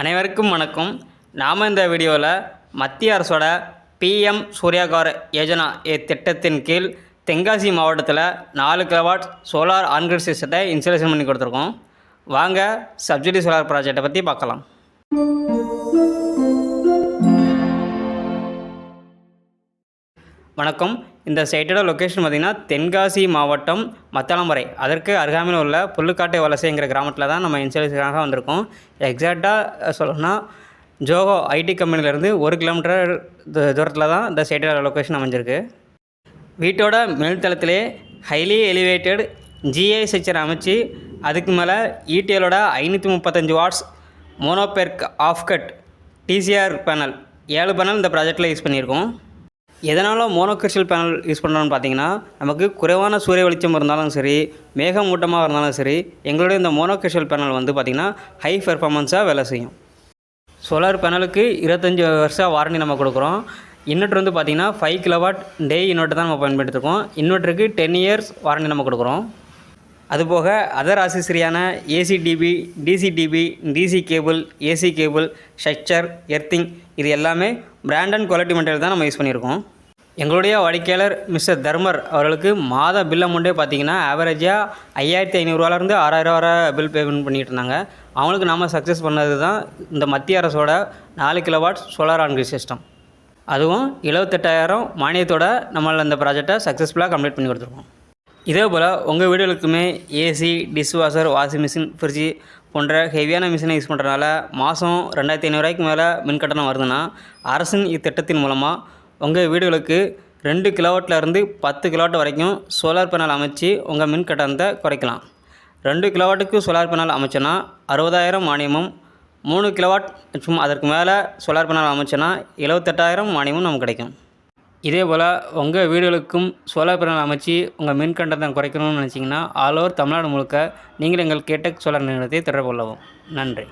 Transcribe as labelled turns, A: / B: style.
A: அனைவருக்கும் வணக்கம். நாம் இந்த வீடியோவில் மத்திய அரசோட பிஎம் சூர்யாகார் யோஜனா திட்டத்தின் கீழ் தென்காசி மாவட்டத்தில் நாலு கிலோவாட் சோலார் ஆன்கிரிட் சிஸ்டத்தை இன்ஸ்டாலேஷன் பண்ணி கொடுத்துருக்கோம். வாங்க சப்சிடி சோலார் ப்ராஜெக்டை பற்றி பார்க்கலாம். வணக்கம். இந்த சைட்டோட லொக்கேஷன் பார்த்திங்கன்னா தென்காசி மாவட்டம் மத்தளம்பறை அதற்கு அருகாமையில் உள்ள புல்லுக்காட்டை வலசைங்கிற கிராமத்தில் தான் நம்ம இன்சூரன்ஸுக்காக வந்திருக்கோம். எக்ஸாக்டாக சொல்லணும்னா ஜோகோ ஐடி கம்பெனிலேருந்து ஒரு கிலோமீட்டர் தூரத்தில் தான் இந்த சைட்டோட லொக்கேஷன் அமைஞ்சிருக்கு. வீட்டோட மேல்தளத்திலே ஹைலி எலிவேட்டட் ஜிஐ ஸ்ட்ரக்சர் அமைச்சு அதுக்கு மேலே E ஐநூற்றி முப்பத்தஞ்சு watts monoperc half cut DCR panel ஏழு பேனல் இந்த ப்ராஜெக்டில் யூஸ் பண்ணியிருக்கோம். எதனால் மோனோக்ரிஸ்டல் பேனல் யூஸ் பண்ணுறோன்னு பார்த்தீங்கன்னா நமக்கு குறைவான சூரிய வெளிச்சம் இருந்தாலும் சரி மேகமூட்டமாக இருந்தாலும் சரி எங்களுடைய இந்த மோனோக்ரிஸ்டல் பேனல் வந்து பார்த்திங்கன்னா ஹை பெர்ஃபார்மன்ஸாக வேலை செய்யும். சோலார் பேனலுக்கு இருபத்தஞ்சி வருஷம் வாரண்டி நம்ம கொடுக்குறோம். இன்வெர்ட்ரு வந்து பார்த்திங்கன்னா ஃபைவ் கிலோவாட் டே இன்வெர்ட்டர் தான் நம்ம பயன்படுத்திருக்கோம். இன்வெர்ட்டருக்கு டென் இயர்ஸ் வாரண்டி நம்ம கொடுக்குறோம். அதுபோக other ஆக்சசரியான ACDB DCDB DC cable AC cable structure earthing இது எல்லாமே பிராண்ட் அண்ட் குவாலிட்டி மெட்டீரியல் தான் நம்ம யூஸ் பண்ணியிருக்கோம். எங்களுடைய வாடிக்கையாளர் மிஸ்டர் தர்மர் அவர்களுக்கு மாத பில் அமௌண்ட்டே பார்த்தீங்கன்னா ஆவரேஜாக ஐயாயிரத்தி ஐநூறுரூவாலேருந்து ஆறாயிரம் வரை பில் பேமெண்ட் பண்ணிகிட்டு இருந்தாங்க. அவங்களுக்கு நாம் சக்ஸஸ் பண்ணது தான் இந்த மத்திய அரசோட நாலு கிலோவாட் சோலார் ஆன்கிரி சிஸ்டம் அதுவும் எழுபத்தெட்டாயிரம் மானியத்தோட நம்மள இந்த ப்ராஜெக்டை சக்ஸஸ்ஃபுல்லாக கம்ப்ளீட் பண்ணி கொடுத்துருக்கோம். இதே போல் உங்கள் வீடுகளுக்குமே AC dishwasher washing machine fridge போன்ற ஹெவியான மிஷினை யூஸ் பண்ணுறதுனால மாதம் ரெண்டாயிரத்தி ஐநூறுரூவாய்க்கு மேலே மின் கட்டணம் வருதுன்னா அரசின் இத்திட்டத்தின் மூலமாக உங்கள் வீடுகளுக்கு ரெண்டு கிலோவாட்டிலேருந்து பத்து கிலோவாட் வரைக்கும் சோலார் பேனல் அமைச்சு உங்கள் மின் கட்டணத்தை குறைக்கலாம். ரெண்டு கிலோவாட்டுக்கு சோலார் பேனல் அமைச்சோன்னா அறுபதாயிரம் மானியமும் மூணு கிலோவாட் மற்றும் அதற்கு மேலே சோலார் பேனல் அமைச்சோன்னா எழுபத்தெட்டாயிரம் மானியமும் நமக்கு கிடைக்கும். இதே போல் உங்கள் வீடுகளுக்கும் சோலார் பேனல் அமைச்சு உங்கள் மின் கட்டணத்தை குறைக்கணும்னு நினச்சிங்கன்னா ஆல் ஓவர் தமிழ்நாடு முழுக்க நீங்கள் எங்கள் கேட்டக் சோலார் நிறுவனத்தை தொடர்பு கொள்ளவும். நன்றி.